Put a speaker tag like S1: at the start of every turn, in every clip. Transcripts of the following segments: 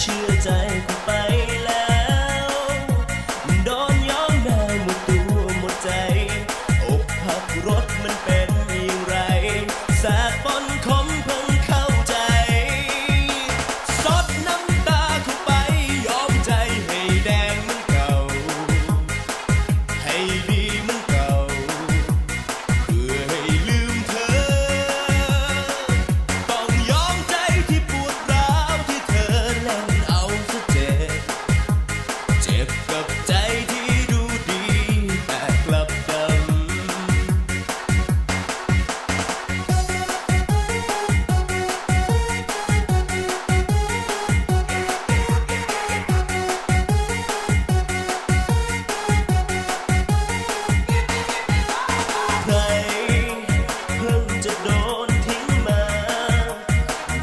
S1: เชื่อใจคุไปแล้ว โดนย้อมแมวหมดตัวหมดใจอกหักรถมัน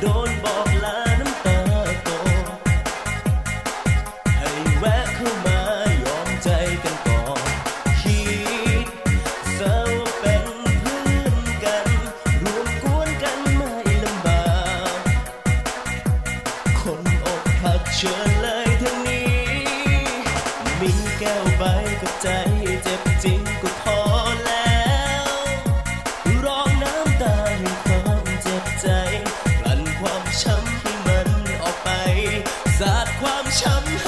S1: โดนบอกลาน้ำตาโต ให้แวะเข้ามายอมใจกันก่อนคิดเศเป็นเพื่อนกัน รวมกวนกันไม่ลำบาก คนอกหักเชิญ ศาสตร์ความช้ำ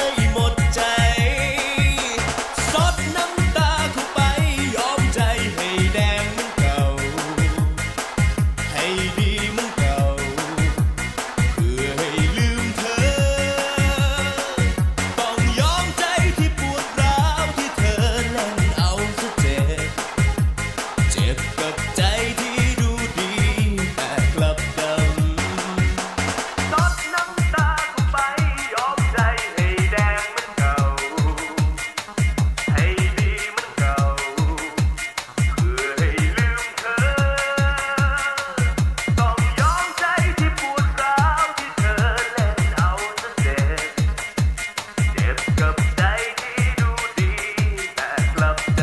S1: club.